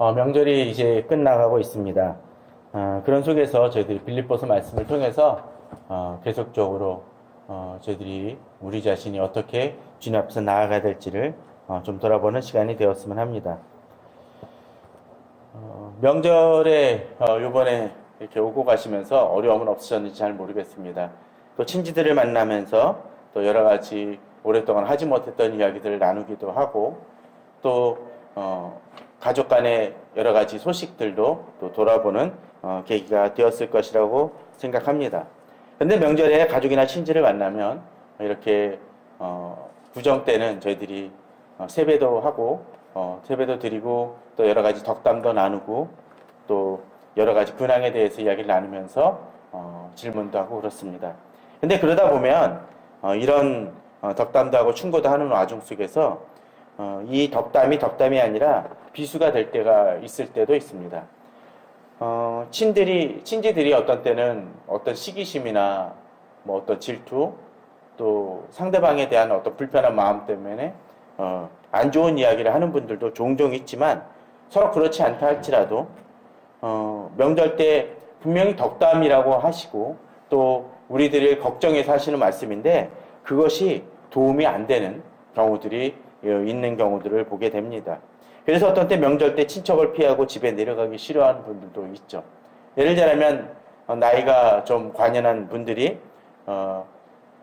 어, 명절이 이제 끝나가고 있습니다. 어, 그런 속에서 저희들이 빌립보서 말씀을 통해서 어, 계속적으로 어, 저희들이 우리 자신이 어떻게 주님 앞에서 나아가야 될지를 어, 좀 돌아보는 시간이 되었으면 합니다. 어, 명절에 어, 이번에 이렇게 오고 가시면서 어려움은 없으셨는지 잘 모르겠습니다. 또 친지들을 만나면서 또 여러 가지 오랫동안 하지 못했던 이야기들을 나누기도 하고 또 어, 가족 간의 여러 가지 소식들도 또 돌아보는 어, 계기가 되었을 것이라고 생각합니다. 근데 명절에 가족이나 친지를 만나면 이렇게 어, 구정 때는 저희들이 어, 세배도 하고 어, 세배도 드리고 또 여러 가지 덕담도 나누고 또 여러 가지 근황에 대해서 이야기를 나누면서 어, 질문도 하고 그렇습니다. 근데 그러다 보면 어, 이런 어, 덕담도 하고 충고도 하는 와중 속에서 어, 이 덕담이 덕담이 아니라 비수가 될 때가 있을 때도 있습니다. 어, 친들이, 친지들이 어떤 때는 어떤 시기심이나 뭐 어떤 질투 또 상대방에 대한 어떤 불편한 마음 때문에 어, 안 좋은 이야기를 하는 분들도 종종 있지만 서로 그렇지 않다 할지라도 어, 명절 때 분명히 덕담이라고 하시고 또 우리들을 걱정해서 하시는 말씀인데 그것이 도움이 안 되는 경우들이 어, 있는 경우들을 보게 됩니다. 그래서 어떤 때 명절 때 친척을 피하고 집에 내려가기 싫어하는 분들도 있죠. 예를 들자면 어, 나이가 좀 관연한 분들이 어,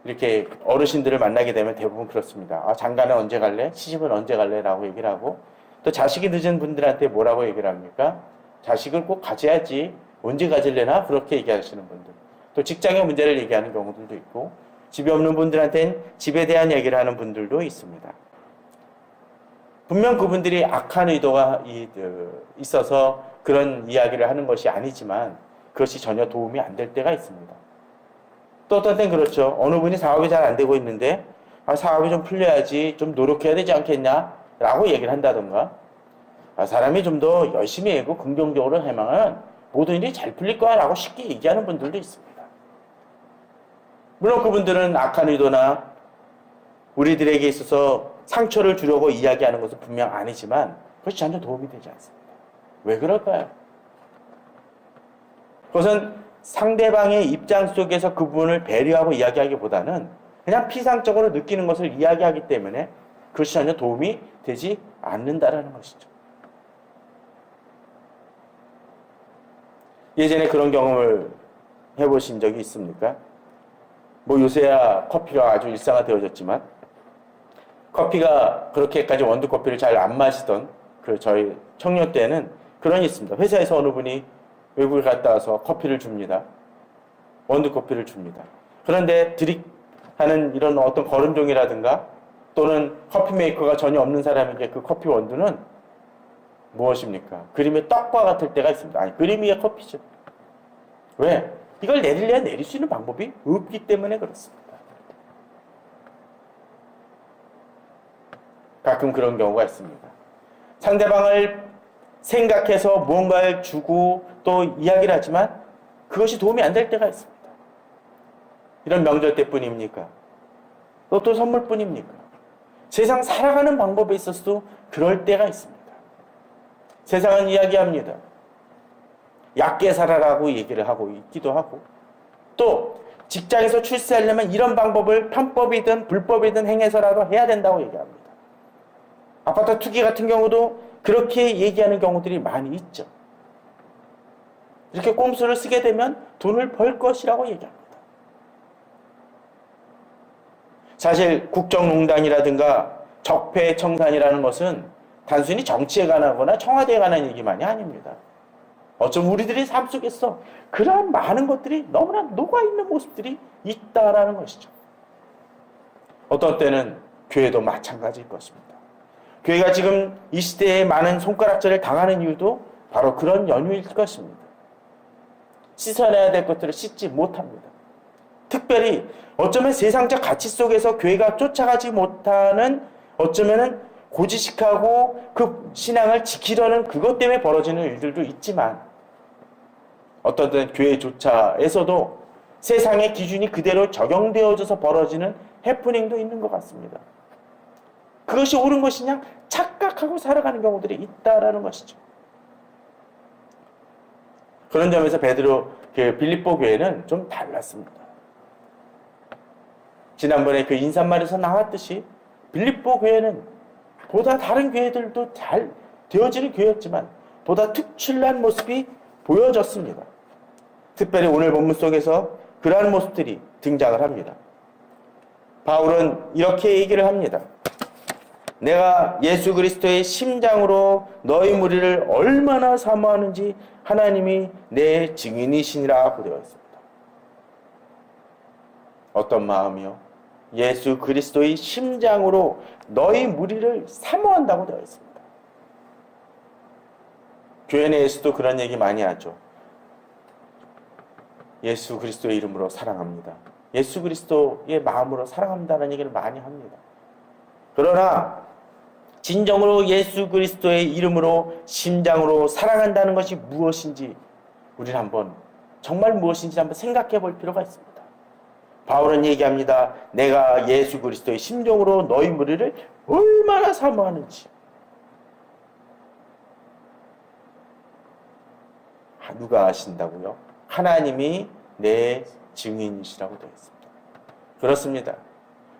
이렇게 어르신들을 만나게 되면 대부분 그렇습니다. 아, 장가는 언제 갈래? 시집은 언제 갈래? 라고 얘기를 하고 또 자식이 늦은 분들한테 뭐라고 얘기를 합니까? 자식을 꼭 가져야지 언제 가질래나? 그렇게 얘기하시는 분들 또 직장의 문제를 얘기하는 경우들도 있고 집이 없는 분들한테는 집에 대한 얘기를 하는 분들도 있습니다. 분명 그분들이 악한 의도가 그, 있어서 그런 이야기를 하는 것이 아니지만 그것이 전혀 도움이 안 될 때가 있습니다. 또 어떤 땐 그렇죠. 어느 분이 사업이 잘 안 되고 있는데 아, 사업이 좀 풀려야지 좀 노력해야 되지 않겠냐? 라고 얘기를 한다던가 아, 사람이 좀 더 열심히 하고 긍정적으로 해망은 모든 일이 잘 풀릴 거야 라고 쉽게 얘기하는 분들도 있습니다. 물론 그분들은 악한 의도나 우리들에게 있어서 상처를 주려고 이야기하는 것은 분명 아니지만 그것이 전혀 도움이 되지 않습니다. 왜 그럴까요? 그것은 상대방의 입장 속에서 그분을 배려하고 이야기하기보다는 그냥 피상적으로 느끼는 것을 이야기하기 때문에 그것이 전혀 도움이 되지 않는다라는 것이죠. 예전에 그런 경험을 해보신 적이 있습니까? 뭐 요새야 커피가 아주 일상화되어졌지만 커피가 그렇게까지 원두 커피를 잘 안 마시던 그 저희 청년 때는 그런 게 있습니다. 회사에서 어느 분이 외국에 갔다 와서 커피를 줍니다. 원두 커피를 줍니다. 그런데 드립 하는 이런 어떤 거름종이라든가 또는 커피 메이커가 전혀 없는 사람에게 그 커피 원두는 무엇입니까? 그림의 떡과 같을 때가 있습니다. 아니, 그림 위에 커피죠. 왜? 이걸 내릴래야 내릴 수 있는 방법이 없기 때문에 그렇습니다. 가끔 그런 경우가 있습니다. 상대방을 생각해서 무언가를 주고 또 이야기를 하지만 그것이 도움이 안 될 때가 있습니다. 이런 명절 때뿐입니까? 또또 선물뿐입니까? 세상 살아가는 방법에 있어서도 그럴 때가 있습니다. 세상은 이야기합니다. 얕게 살아라고 얘기를 하고 있기도 하고 또 직장에서 출세하려면 이런 방법을 편법이든 불법이든 행해서라도 해야 된다고 얘기합니다. 아파트 투기 같은 경우도 그렇게 얘기하는 경우들이 많이 있죠. 이렇게 꼼수를 쓰게 되면 돈을 벌 것이라고 얘기합니다. 사실 국정농단이라든가 적폐청산이라는 것은 단순히 정치에 관하거나 청와대에 관한 얘기만이 아닙니다. 어쩜 우리들의 삶 속에서 그러한 많은 것들이 너무나 녹아있는 모습들이 있다라는 것이죠. 어떤 때는 교회도 마찬가지일 것입니다. 교회가 지금 이 시대에 많은 손가락질을 당하는 이유도 바로 그런 연유일 것입니다. 씻어내야 될 것들을 씻지 못합니다. 특별히 어쩌면 세상적 가치 속에서 교회가 쫓아가지 못하는 어쩌면은 고지식하고 그 신앙을 지키려는 그것 때문에 벌어지는 일들도 있지만 어떤 때는 교회조차에서도 세상의 기준이 그대로 적용되어져서 벌어지는 해프닝도 있는 것 같습니다. 그것이 옳은 것이냐 착각하고 살아가는 경우들이 있다라는 것이죠. 그런 점에서 베드로 그 빌립보 교회는 좀 달랐습니다. 지난번에 그 인사말에서 나왔듯이 빌립보 교회는 보다 다른 교회들도 잘 되어지는 교회였지만 보다 특출난 모습이 보여졌습니다. 특별히 오늘 본문 속에서 그러한 모습들이 등장을 합니다. 바울은 이렇게 얘기를 합니다. 내가 예수 그리스도의 심장으로 너희 무리를 얼마나 사모하는지 하나님이 내 증인이시니라고 되어 있습니다. 어떤 마음이요? 예수 그리스도의 심장으로 너희 무리를 사모한다고 되어 있습니다. 교회 내에서도 그런 얘기 많이 하죠. 예수 그리스도의 이름으로 사랑합니다. 예수 그리스도의 마음으로 사랑합니다라는 얘기를 많이 합니다. 그러나 진정으로 예수 그리스도의 이름으로 심장으로 사랑한다는 것이 무엇인지 우리는 한번 정말 무엇인지 한번 생각해 볼 필요가 있습니다. 바울은 얘기합니다. 내가 예수 그리스도의 심정으로 너희 무리를 얼마나 사모하는지. 아, 누가 아신다고요? 하나님이 내 증인이시라고 되어 있습니다. 그렇습니다.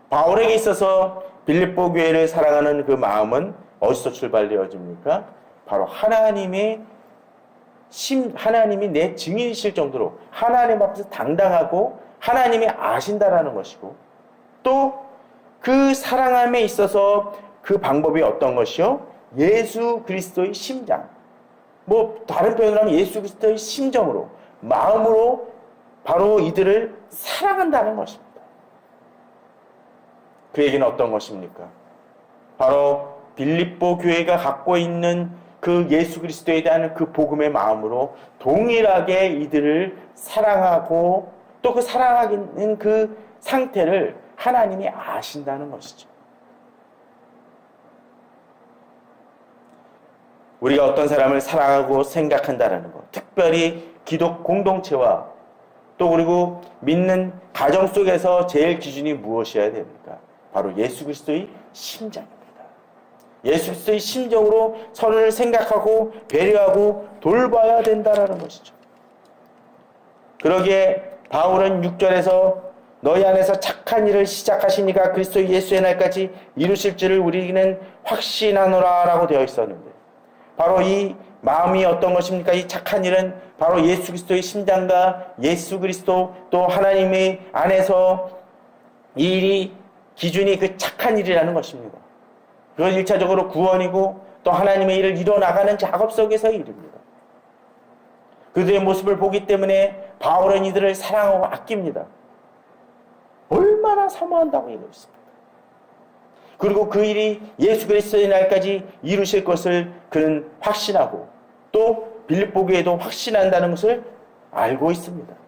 바울에게 있어서 빌립보 교회를 사랑하는 그 마음은 어디서 출발되어집니까? 바로 하나님의 심, 하나님이 내 증인이실 정도로 하나님 앞에서 당당하고 하나님이 아신다라는 것이고 또 그 사랑함에 있어서 그 방법이 어떤 것이요? 예수 그리스도의 심장. 뭐 다른 표현을 하면 예수 그리스도의 심정으로 마음으로 바로 이들을 사랑한다는 것입니다. 그 얘기는 어떤 것입니까? 바로 빌립보 교회가 갖고 있는 그 예수 그리스도에 대한 그 복음의 마음으로 동일하게 이들을 사랑하고 또 그 사랑하는 그 상태를 하나님이 아신다는 것이죠. 우리가 어떤 사람을 사랑하고 생각한다라는 것, 특별히 기독 공동체와 또 그리고 믿는 가정 속에서 제일 기준이 무엇이어야 됩니까? 바로 예수 그리스도의 심장입니다. 예수 그리스도의 심정으로 서로를 생각하고 배려하고 돌봐야 된다라는 것이죠. 그러기에 바울은 6절에서 너희 안에서 착한 일을 시작하시니까 그리스도 예수의 날까지 이루실 줄을 우리는 확신하노라라고 되어 있었는데 바로 이 마음이 어떤 것입니까? 이 착한 일은 바로 예수 그리스도의 심장과 예수 그리스도 또 하나님의 안에서 이 일이 기준이 그 착한 일이라는 것입니다. 그건 일차적으로 구원이고 또 하나님의 일을 이뤄나가는 작업 속에서의 일입니다. 그들의 모습을 보기 때문에 바울은 이들을 사랑하고 아낍니다. 얼마나 사모한다고 얘기했습니다. 그리고 그 일이 예수 그리스도의 날까지 이루실 것을 그는 확신하고 또 빌립보 교회도 확신한다는 것을 알고 있습니다.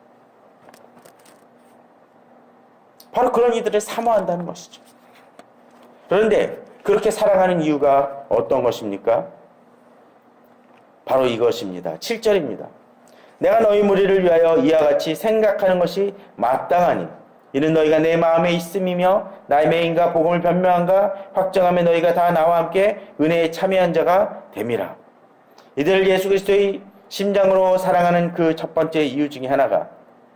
바로 그런 이들을 사모한다는 것이죠. 그런데 그렇게 사랑하는 이유가 어떤 것입니까? 바로 이것입니다. 7절입니다. 내가 너희 무리를 위하여 이와 같이 생각하는 것이 마땅하니 이는 너희가 내 마음에 있음이며 나의 메인과 복음을 변명한가 확정하며 너희가 다 나와 함께 은혜에 참여한 자가 됨이라. 이들을 예수 그리스도의 심장으로 사랑하는 그 첫 번째 이유 중에 하나가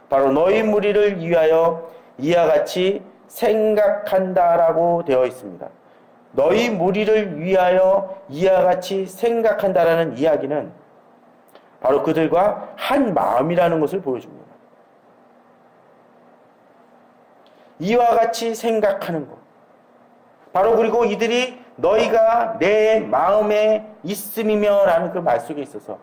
바로 너희 무리를 위하여 이와 같이 생각한다라고 되어 있습니다. 너희 무리를 위하여 이와 같이 생각한다라는 이야기는 바로 그들과 한 마음이라는 것을 보여줍니다. 이와 같이 생각하는 것. 바로 그리고 이들이 너희가 내 마음에 있음이며 라는 그 말 속에 있어서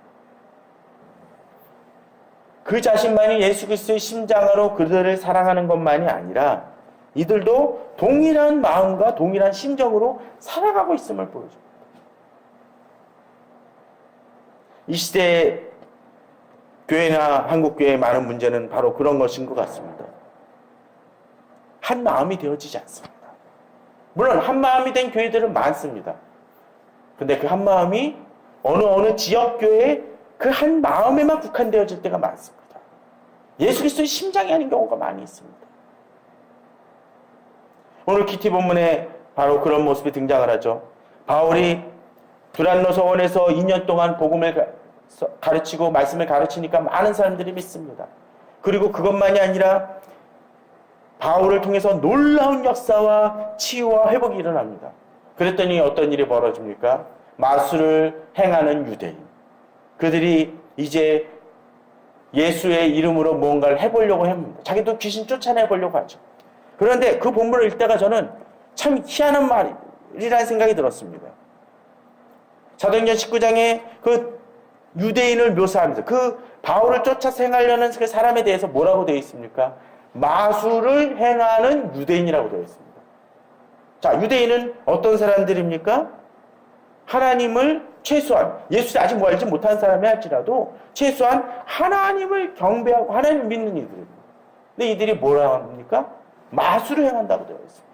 그 자신만이 예수 그리스도의 심장으로 그들을 사랑하는 것만이 아니라 이들도 동일한 마음과 동일한 심정으로 살아가고 있음을 보여줍니다. 이 시대에 교회나 한국교회의 많은 문제는 바로 그런 것인 것 같습니다. 한 마음이 되어지지 않습니다. 물론 한 마음이 된 교회들은 많습니다. 근데 그 한 마음이 어느 어느 지역 교회 그한 마음에만 국한되어질 때가 많습니다. 예수 그리스도의 심장이 아닌 경우가 많이 있습니다. 오늘 키티 본문에 바로 그런 모습이 등장을 하죠. 바울이 두란노 서원에서 2년 동안 복음을 가르치고 말씀을 가르치니까 많은 사람들이 믿습니다. 그리고 그것만이 아니라 바울을 통해서 놀라운 역사와 치유와 회복이 일어납니다. 그랬더니 어떤 일이 벌어집니까? 마술을 행하는 유대인. 그들이 이제 예수의 이름으로 무언가를 해보려고 합니다. 자기도 귀신 쫓아내보려고 하죠. 그런데 그 본문을 읽다가 저는 참 희한한 말이라는 생각이 들었습니다. 사도행전 19장에 그 유대인을 묘사하면서 그 바울을 쫓아서 행하려는 그 사람에 대해서 뭐라고 되어 있습니까? 마술을 행하는 유대인이라고 되어 있습니다. 자, 유대인은 어떤 사람들입니까? 하나님을 최소한 예수를 아직 뭐 알지 못한 사람이 할지라도 최소한 하나님을 경배하고 하나님을 믿는 이들입니다. 근데 이들이 뭐라 합니까? 마술을 행한다고 되어 있습니다.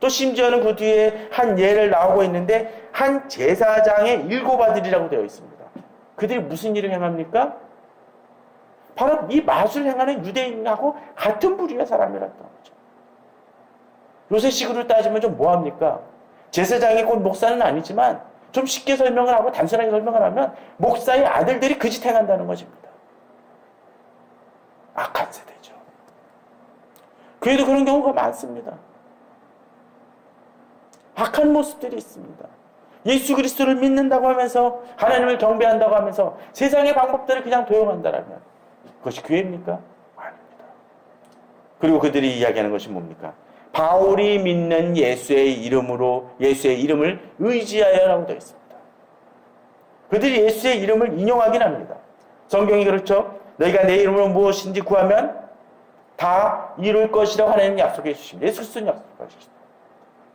또 심지어는 그 뒤에 한 예를 나오고 있는데 한 제사장의 일곱 아들이라고 되어 있습니다. 그들이 무슨 일을 행합니까? 바로 이 마술 행하는 유대인하고 같은 부류의 사람이라는 거죠. 요새 식으로 따지면 좀 뭐합니까? 제사장이 곧 목사는 아니지만 좀 쉽게 설명을 하고 단순하게 설명을 하면 목사의 아들들이 그 짓 행한다는 것입니다. 악한 세대죠. 교회도 그런 경우가 많습니다. 악한 모습들이 있습니다. 예수 그리스도를 믿는다고 하면서 하나님을 경배한다고 하면서 세상의 방법들을 그냥 도용한다라면 그것이 교회입니까? 아닙니다. 그리고 그들이 이야기하는 것이 뭡니까? 바울이 믿는 예수의 이름으로 예수의 이름을 의지하여라고 되어 있습니다. 그들이 예수의 이름을 인용하긴 합니다. 성경이 그렇죠. 너희가 내 이름으로 무엇인지 구하면 다 이룰 것이라고 하나님 약속해 주십니다. 예수 그리스도는 약속하셨습니다.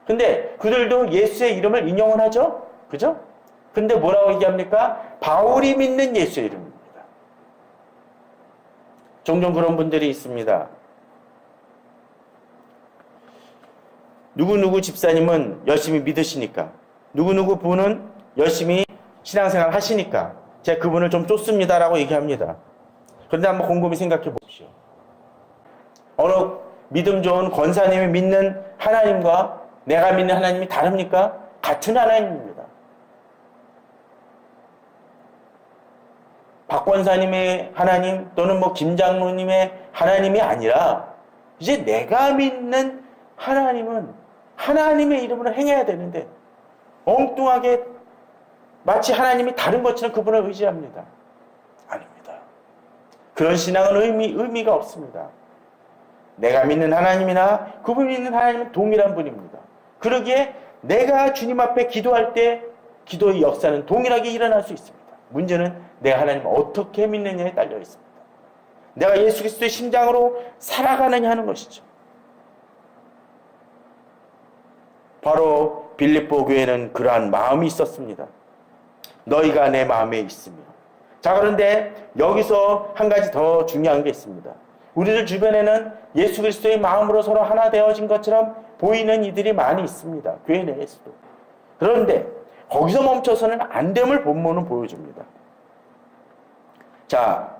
근데 그들도 예수의 이름을 인용을 하죠? 그죠? 근데 뭐라고 얘기합니까? 바울이 믿는 예수의 이름입니다. 종종 그런 분들이 있습니다. 누구누구 집사님은 열심히 믿으시니까, 누구누구 분은 열심히 신앙생활 하시니까, 제가 그분을 좀 쫓습니다라고 얘기합니다. 그런데 한번 곰곰이 생각해 보십시오. 어느 믿음 좋은 권사님이 믿는 하나님과 내가 믿는 하나님이 다릅니까? 같은 하나님입니다. 박 권사님의 하나님 또는 뭐 김장로님의 하나님이 아니라 이제 내가 믿는 하나님은 하나님의 이름으로 행해야 되는데 엉뚱하게 마치 하나님이 다른 것처럼 그분을 의지합니다. 아닙니다. 그런 신앙은 의미, 의미가 없습니다. 내가 믿는 하나님이나 그분이 믿는 하나님은 동일한 분입니다. 그러기에 내가 주님 앞에 기도할 때 기도의 역사는 동일하게 일어날 수 있습니다. 문제는 내가 하나님을 어떻게 믿느냐에 딸려 있습니다. 내가 예수 그리스도의 심장으로 살아가느냐 하는 것이죠. 바로 빌립보 교회는 그러한 마음이 있었습니다. 너희가 내 마음에 있으며. 자, 그런데 여기서 한 가지 더 중요한 게 있습니다. 우리들 주변에는 예수 그리스도의 마음으로 서로 하나 되어진 것처럼 보이는 이들이 많이 있습니다. 교회 내에서도. 그런데 거기서 멈춰서는 안 됨을 본문은 보여줍니다. 자,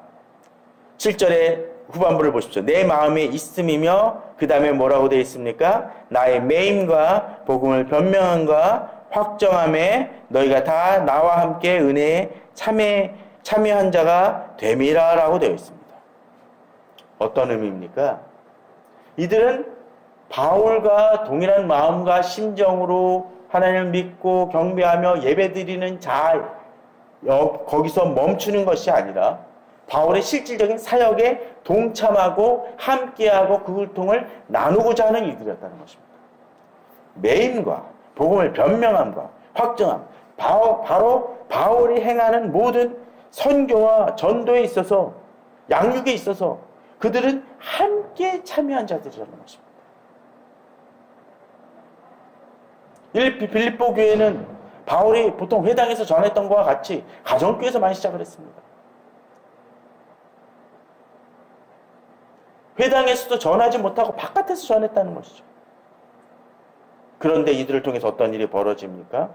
7절에 후반부를 보십시오. 내 마음에 있음이며 그 다음에 뭐라고 되어 있습니까? 나의 매임과 복음을 변명함과 확정함에 너희가 다 나와 함께 은혜에 참여, 참여한 자가 됨이라라고 되어 있습니다. 어떤 의미입니까? 이들은 바울과 동일한 마음과 심정으로 하나님을 믿고 경배하며 예배드리는 자 거기서 멈추는 것이 아니라 바울의 실질적인 사역에 동참하고 함께하고 그 고통을 나누고자 하는 이들이었다는 것입니다. 매임과 복음을 변명함과 확정함 바로, 바로 바울이 행하는 모든 선교와 전도에 있어서 양육에 있어서 그들은 함께 참여한 자들이라는 것입니다. 빌립보 교회는 바울이 보통 회당에서 전했던 것과 같이 가정교회에서 많이 시작을 했습니다. 회당에서도 전하지 못하고 바깥에서 전했다는 것이죠. 그런데 이들을 통해서 어떤 일이 벌어집니까?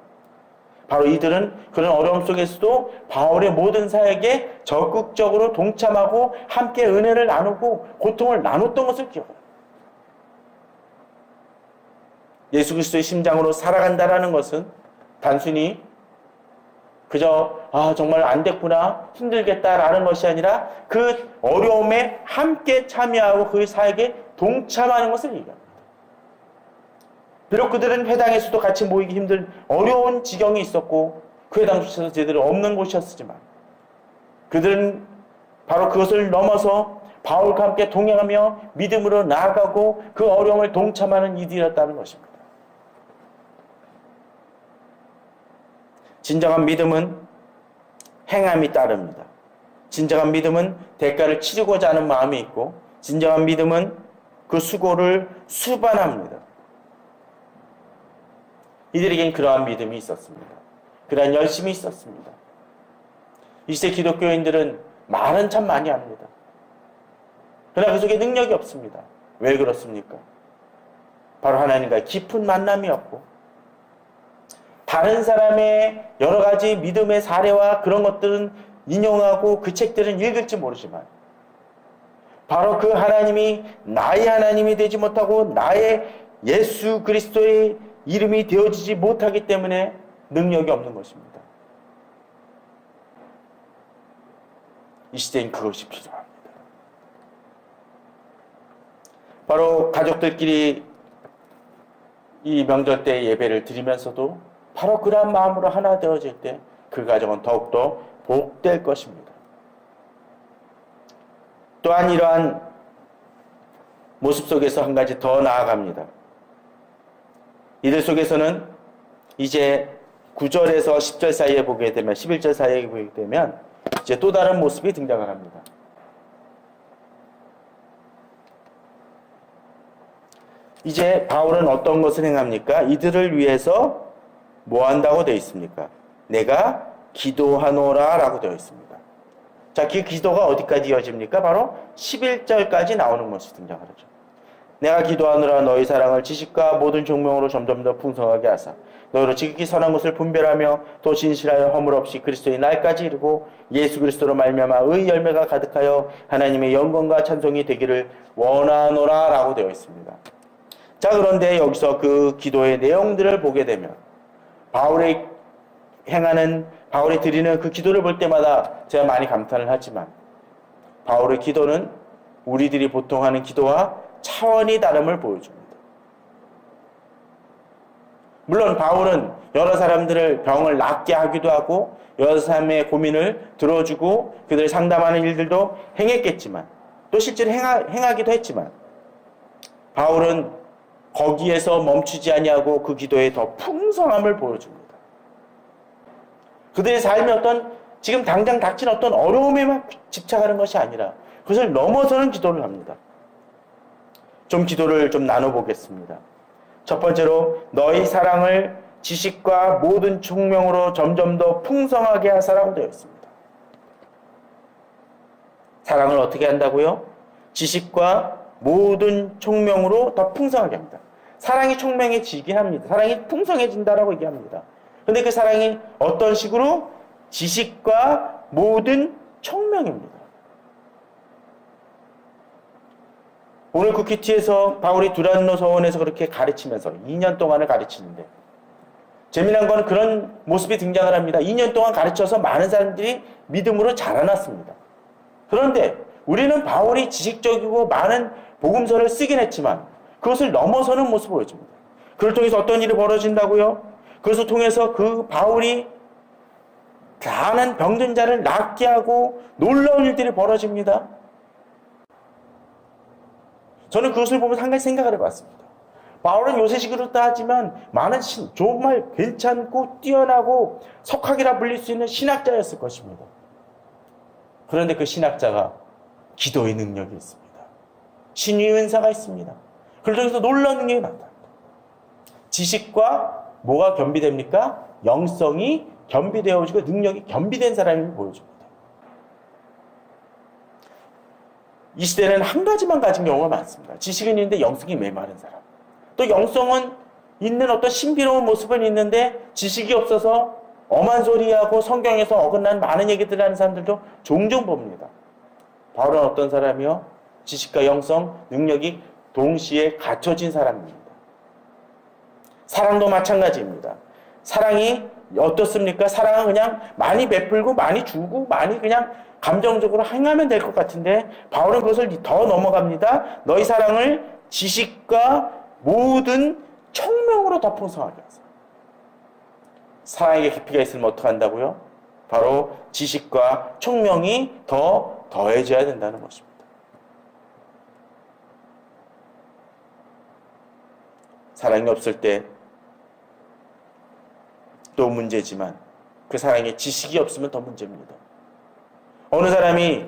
바로 이들은 그런 어려움 속에서도 바울의 모든 사역에 적극적으로 동참하고 함께 은혜를 나누고 고통을 나눴던 것을 기억합니다. 예수 그리스도의 심장으로 살아간다라는 것은 단순히 그저 아 정말 안 됐구나 힘들겠다라는 것이 아니라 그 어려움에 함께 참여하고 그 사역에 동참하는 것을 얘기합니다. 비록 그들은 회당에서도 같이 모이기 힘든 어려운 지경이 있었고 그 회당조차도 제대로 없는 곳이었지만 그들은 바로 그것을 넘어서 바울과 함께 동행하며 믿음으로 나아가고 그 어려움을 동참하는 이들이었다는 것입니다. 진정한 믿음은 행함이 따릅니다. 진정한 믿음은 대가를 치르고자 하는 마음이 있고, 진정한 믿음은 그 수고를 수반합니다. 이들에겐 그러한 믿음이 있었습니다. 그러한 열심이 있었습니다. 이 시대 기독교인들은 말은 참 많이 합니다. 그러나 그 속에 능력이 없습니다. 왜 그렇습니까? 바로 하나님과의 깊은 만남이 없고, 다른 사람의 여러 가지 믿음의 사례와 그런 것들은 인용하고 그 책들은 읽을지 모르지만 바로 그 하나님이 나의 하나님이 되지 못하고 나의 예수 그리스도의 이름이 되어지지 못하기 때문에 능력이 없는 것입니다. 이 시대엔 그것이 필요합니다. 바로 가족들끼리 이 명절 때 예배를 드리면서도 바로 그러한 마음으로 하나 되어질 때 그 가정은 더욱더 복될 것입니다. 또한 이러한 모습 속에서 한 가지 더 나아갑니다. 이들 속에서는 이제 9절에서 10절 사이에 보게 되면 11절 사이에 보게 되면 이제 또 다른 모습이 등장을 합니다. 이제 바울은 어떤 것을 행합니까? 이들을 위해서 뭐 한다고 되어 있습니까? 내가 기도하노라 라고 되어 있습니다. 자, 그 기도가 어디까지 이어집니까? 바로 11절까지 나오는 것이 등장하죠. 내가 기도하노라 너희 사랑을 지식과 모든 종명으로 점점 더 풍성하게 하사 너희로 지극히 선한 것을 분별하며 또 진실하여 허물 없이 그리스도의 날까지 이르고 예수 그리스도로 말미암아 의 열매가 가득하여 하나님의 영광과 찬송이 되기를 원하노라 라고 되어 있습니다. 자, 그런데 여기서 그 기도의 내용들을 보게 되면 바울의 행하는 바울이 드리는 그 기도를 볼 때마다 제가 많이 감탄을 하지만 바울의 기도는 우리들이 보통 하는 기도와 차원이 다름을 보여줍니다. 물론 바울은 여러 사람들을 병을 낫게 하기도 하고 여러 사람의 고민을 들어주고 그들 상담하는 일들도 행했겠지만 또 실제로 행하, 행하기도 했지만 바울은 거기에서 멈추지 아니하고 그 기도에 더 풍성함을 보여줍니다. 그들의 삶이 어떤 지금 당장 닥친 어떤 어려움에만 집착하는 것이 아니라 그것을 넘어서는 기도를 합니다. 좀 기도를 좀 나눠보겠습니다. 첫 번째로 너희 사랑을 지식과 모든 총명으로 점점 더 풍성하게 하사라고 되어 있습니다. 사랑을 어떻게 한다고요? 지식과 모든 총명으로 더 풍성하게 합니다. 사랑이 총명해지긴 합니다. 사랑이 풍성해진다라고 얘기합니다. 근데 그 사랑이 어떤 식으로 지식과 모든 총명입니다. 오늘 쿠키티에서 바울이 두란노 서원에서 그렇게 가르치면서 2년 동안을 가르치는데 재미난 거는 그런 모습이 등장을 합니다. 2년 동안 가르쳐서 많은 사람들이 믿음으로 자라났습니다. 그런데 우리는 바울이 지식적이고 많은 복음서를 쓰긴 했지만 그것을 넘어서는 모습을 보여줍니다. 그를 통해서 어떤 일이 벌어진다고요? 그것을 통해서 그 바울이 가난한 병든 자를 낫게 하고 놀라운 일들이 벌어집니다. 저는 그것을 보면서 한 가지 생각을 해봤습니다. 바울은 요새식으로 따지만 많은 신, 정말 괜찮고 뛰어나고 석학이라 불릴 수 있는 신학자였을 것입니다. 그런데 그 신학자가 기도의 능력이 있습니다. 신의 은사가 있습니다. 통해서 놀라운 능력이 나타납니다. 지식과 뭐가 겸비됩니까? 영성이 겸비되어지고 능력이 겸비된 사람이 보여줍니다. 이 시대는 한 가지만 가진 경우가 많습니다. 지식은 있는데 영성이 메마른 사람. 또 영성은 있는 어떤 신비로운 모습은 있는데 지식이 없어서 엄한 소리하고 성경에서 어긋난 많은 얘기들 하는 사람들도 종종 봅니다. 바울은 어떤 사람이요? 지식과 영성, 능력이 동시에 갖춰진 사람입니다. 사랑도 마찬가지입니다. 사랑이 어떻습니까? 사랑은 그냥 많이 베풀고 많이 주고 많이 그냥 감정적으로 행하면 될 것 같은데 바울은 그것을 더 넘어갑니다. 너희 사랑을 지식과 모든 청명으로 더 풍성하게 하세요. 사랑에게 깊이가 있으면 어떻게 한다고요? 바로 지식과 청명이 더 더해져야 된다는 것입니다. 사랑이 없을 때 또 문제지만 그 사랑에 지식이 없으면 더 문제입니다. 어느 사람이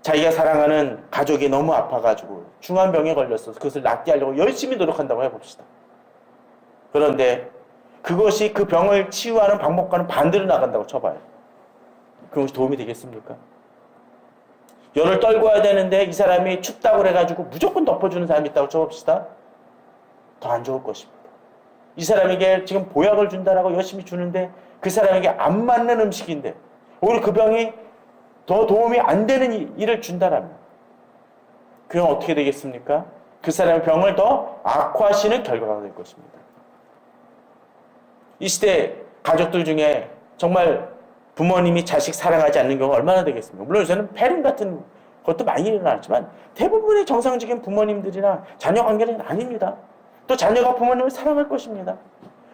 자기가 사랑하는 가족이 너무 아파가지고 중한 병에 걸렸어. 그것을 낫게 하려고 열심히 노력한다고 해봅시다. 그런데 그것이 그 병을 치유하는 방법과는 반대로 나간다고 쳐봐요. 그것이 도움이 되겠습니까? 열을 떨고 와야 되는데 이 사람이 춥다고 그래가지고 무조건 덮어주는 사람이 있다고 쳐봅시다. 더 안 좋을 것입니다. 이 사람에게 지금 보약을 준다라고 열심히 주는데 그 사람에게 안 맞는 음식인데 오히려 그 병이 더 도움이 안 되는 일- 일을 준다라면 그럼 어떻게 되겠습니까? 그 사람의 병을 더 악화시는 결과가 될 것입니다. 이 시대 가족들 중에 정말 부모님이 자식 사랑하지 않는 경우가 얼마나 되겠습니까? 물론 요새는 패륜 같은 것도 많이 일어나지만 대부분의 정상적인 부모님들이나 자녀 관계는 아닙니다. 또 자녀가 부모님을 사랑할 것입니다.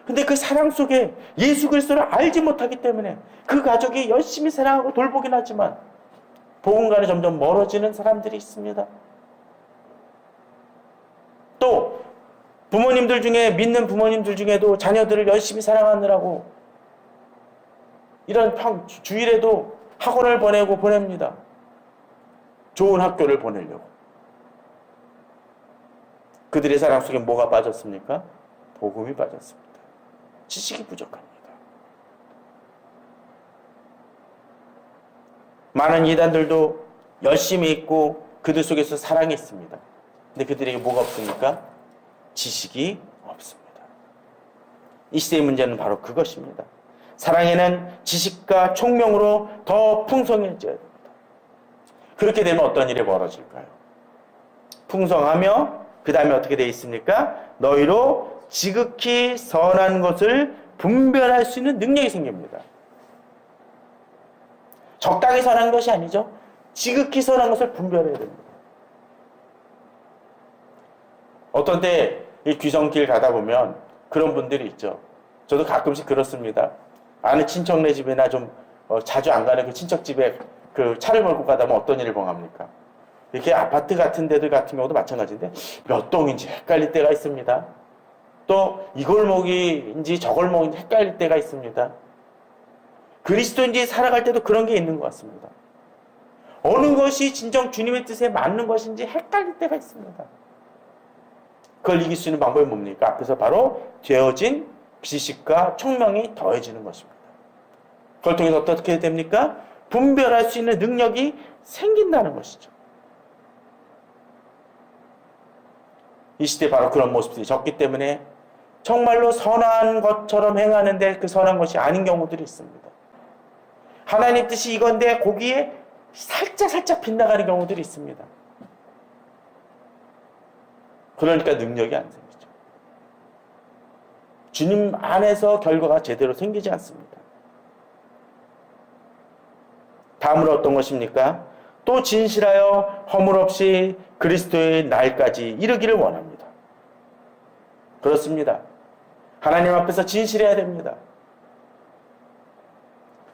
근데 그 사랑 속에 예수 그리스도를 알지 못하기 때문에 그 가족이 열심히 사랑하고 돌보긴 하지만 복음과는 점점 멀어지는 사람들이 있습니다. 또 부모님들 중에 믿는 부모님들 중에도 자녀들을 열심히 사랑하느라고 이런 평 주일에도 학원을 보내고 보냅니다. 좋은 학교를 보내려고. 그들의 사랑 속에 뭐가 빠졌습니까? 복음이 빠졌습니다. 지식이 부족합니다. 많은 이단들도 열심히 있고 그들 속에서 사랑이 있습니다. 근데 그들에게 뭐가 없습니까? 지식이 없습니다. 이 시대의 문제는 바로 그것입니다. 사랑에는 지식과 총명으로 더 풍성해져야 됩니다. 그렇게 되면 어떤 일이 벌어질까요? 풍성하며 그 다음에 어떻게 되어 있습니까? 너희로 지극히 선한 것을 분별할 수 있는 능력이 생깁니다. 적당히 선한 것이 아니죠. 지극히 선한 것을 분별해야 됩니다. 어떤 때 이 귀성길 가다 보면 그런 분들이 있죠. 저도 가끔씩 그렇습니다. 아는 친척네 집이나 좀 어, 자주 안 가는 그 친척 집에 그 차를 몰고 가다 보면 어떤 일을 범합니까? 이렇게 아파트 같은 데들 같은 경우도 마찬가지인데 몇 동인지 헷갈릴 때가 있습니다. 또 이 골목인지 저 골목인지 헷갈릴 때가 있습니다. 그리스도인지 살아갈 때도 그런 게 있는 것 같습니다. 어느 것이 진정 주님의 뜻에 맞는 것인지 헷갈릴 때가 있습니다. 그걸 이길 수 있는 방법이 뭡니까? 앞에서 바로 되어진 지식과 총명이 더해지는 것입니다. 그걸 통해서 어떻게 됩니까? 분별할 수 있는 능력이 생긴다는 것이죠. 이 시대에 바로 그런 모습들이 적기 때문에 정말로 선한 것처럼 행하는데 그 선한 것이 아닌 경우들이 있습니다. 하나님 뜻이 이건데 거기에 살짝 살짝 빗나가는 경우들이 있습니다. 그러니까 능력이 안 생기죠. 주님 안에서 결과가 제대로 생기지 않습니다. 다음으로 어떤 것입니까? 또 진실하여 허물 없이 그리스도의 날까지 이르기를 원합니다. 그렇습니다. 하나님 앞에서 진실해야 됩니다.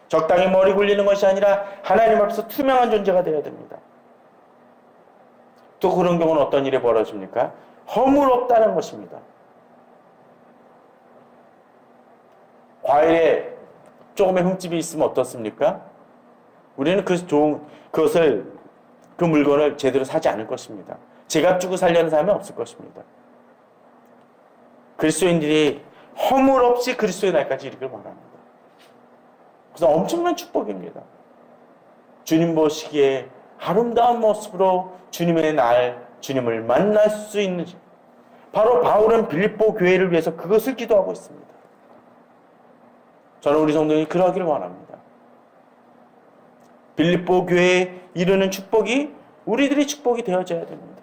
적당히 머리 굴리는 것이 아니라 하나님 앞에서 투명한 존재가 되어야 됩니다. 또 그런 경우는 어떤 일이 벌어집니까? 허물 없다는 것입니다. 과일에 조금의 흠집이 있으면 어떻습니까? 우리는 그 좋은 그것을 그 물건을 제대로 사지 않을 것입니다. 제값 주고 살려는 사람이 없을 것입니다. 그리스도인들이 허물 없이 그리스도의 날까지 이르길 원합니다. 그래서 엄청난 축복입니다. 주님 보시기에 아름다운 모습으로 주님의 날, 주님을 만날 수 있는 바로 바울은 빌립보 교회를 위해서 그것을 기도하고 있습니다. 저는 우리 성도님이 그러기를 원합니다. 빌립보 교회에 이르는 축복이 우리들의 축복이 되어져야 됩니다.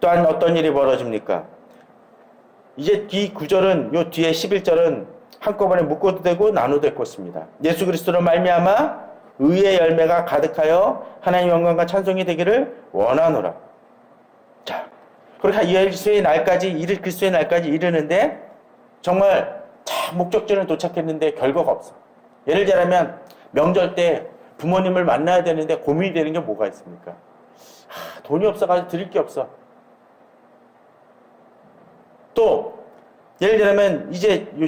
또한 어떤 일이 벌어집니까? 이제 뒤 9절은 요 뒤에 11절은 한꺼번에 묶어도 되고 나눠도 될 것입니다. 예수 그리스도로 말미암아 의의 열매가 가득하여 하나님 영광과 찬송이 되기를 원하노라. 자, 그렇게 예수의 날까지 이를 그리스도의 날까지 이르는데 정말 참 목적지는 도착했는데 결과가 없어. 예를 들자면 명절 때 부모님을 만나야 되는데 고민이 되는 게 뭐가 있습니까? 하, 돈이 없어가지고 드릴 게 없어. 또 예를 들면 이제 요,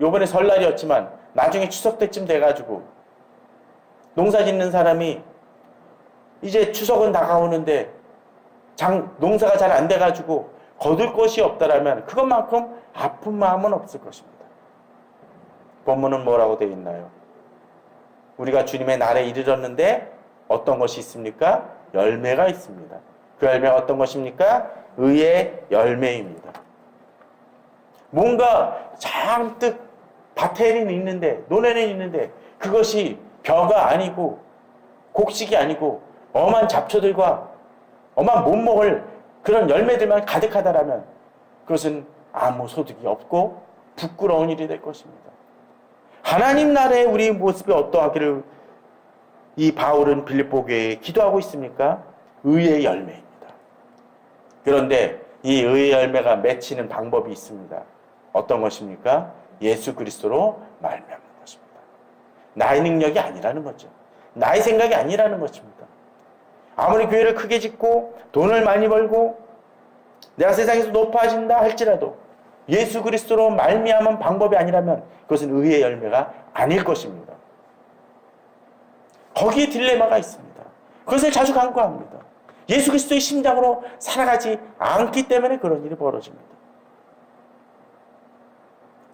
요번에 설날이었지만 나중에 추석 때쯤 돼가지고 농사 짓는 사람이 이제 추석은 다가오는데 장 농사가 잘 안 돼가지고 거둘 것이 없다라면 그것만큼 아픈 마음은 없을 것입니다. 본문은 뭐라고 되어 있나요? 우리가 주님의 날에 이르렀는데 어떤 것이 있습니까? 열매가 있습니다. 그 열매가 어떤 것입니까? 의의 열매입니다. 뭔가 잔뜩 밭에는 있는데 논에는 있는데 그것이 벼가 아니고 곡식이 아니고 엄한 잡초들과 엄한 못 먹을 그런 열매들만 가득하다라면 그것은 아무 소득이 없고 부끄러운 일이 될 것입니다. 하나님 나라의 우리 모습이 어떠하기를 이 바울은 빌립보 교회에 기도하고 있습니까? 의의 열매입니다. 그런데 이 의의 열매가 맺히는 방법이 있습니다. 어떤 것입니까? 예수 그리스도로 말미암는 것입니다. 나의 능력이 아니라는 거죠. 나의 생각이 아니라는 것입니다. 아무리 교회를 크게 짓고 돈을 많이 벌고 내가 세상에서 높아진다 할지라도 예수 그리스도로 말미암은 방법이 아니라면 그것은 의의 열매가 아닐 것입니다. 거기에 딜레마가 있습니다. 그것을 자주 간구합니다. 예수 그리스도의 심장으로 살아가지 않기 때문에 그런 일이 벌어집니다.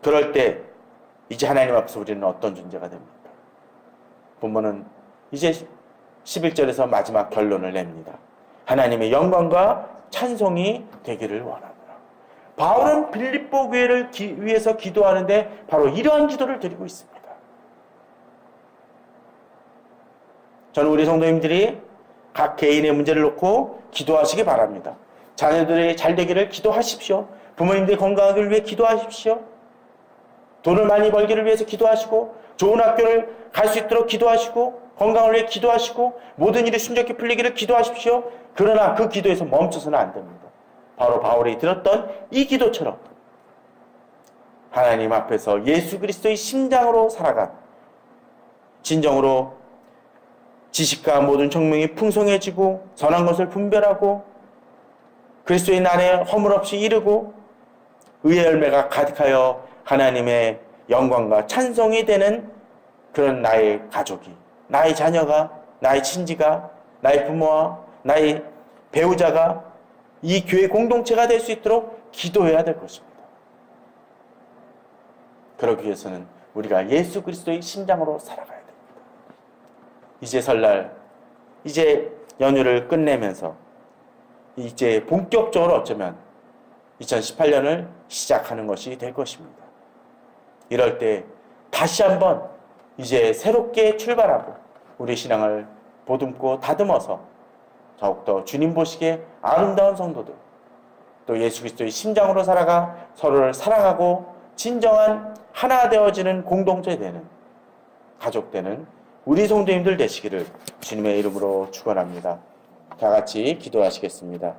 그럴 때 이제 하나님 앞에서 우리는 어떤 존재가 됩니까? 본문은 이제 11절에서 마지막 결론을 냅니다. 하나님의 영광과 찬송이 되기를 원합니다. 바울은 빌립보 교회를 기, 위해서 기도하는데 바로 이러한 기도를 드리고 있습니다. 저는 우리 성도님들이 각 개인의 문제를 놓고 기도하시기 바랍니다. 자녀들이 잘 되기를 기도하십시오. 부모님들이 건강하기를 위해 기도하십시오. 돈을 많이 벌기를 위해서 기도하시고 좋은 학교를 갈 수 있도록 기도하시고 건강을 위해 기도하시고 모든 일이 순적히 풀리기를 기도하십시오. 그러나 그 기도에서 멈춰서는 안 됩니다. 바로 바울이 들었던 이 기도처럼 하나님 앞에서 예수 그리스도의 심장으로 살아가 진정으로 지식과 모든 청명이 풍성해지고 선한 것을 분별하고 그리스도의 날에 허물 없이 이르고 의의 열매가 가득하여 하나님의 영광과 찬송이 되는 그런 나의 가족이 나의 자녀가 나의 친지가 나의 부모와 나의 배우자가 이 교회 공동체가 될 수 있도록 기도해야 될 것입니다. 그러기 위해서는 우리가 예수 그리스도의 심장으로 살아가야 됩니다. 이제 설날, 이제 연휴를 끝내면서 이제 본격적으로 어쩌면 2018년을 시작하는 것이 될 것입니다. 이럴 때 다시 한번 이제 새롭게 출발하고 우리 신앙을 보듬고 다듬어서 더욱더 주님 보시기에 아름다운 성도들 또 예수 그리스도의 심장으로 살아가 서로를 사랑하고 진정한 하나 되어지는 공동체 되는 가족 되는 우리 성도님들 되시기를 주님의 이름으로 축원합니다. 다 같이 기도하시겠습니다.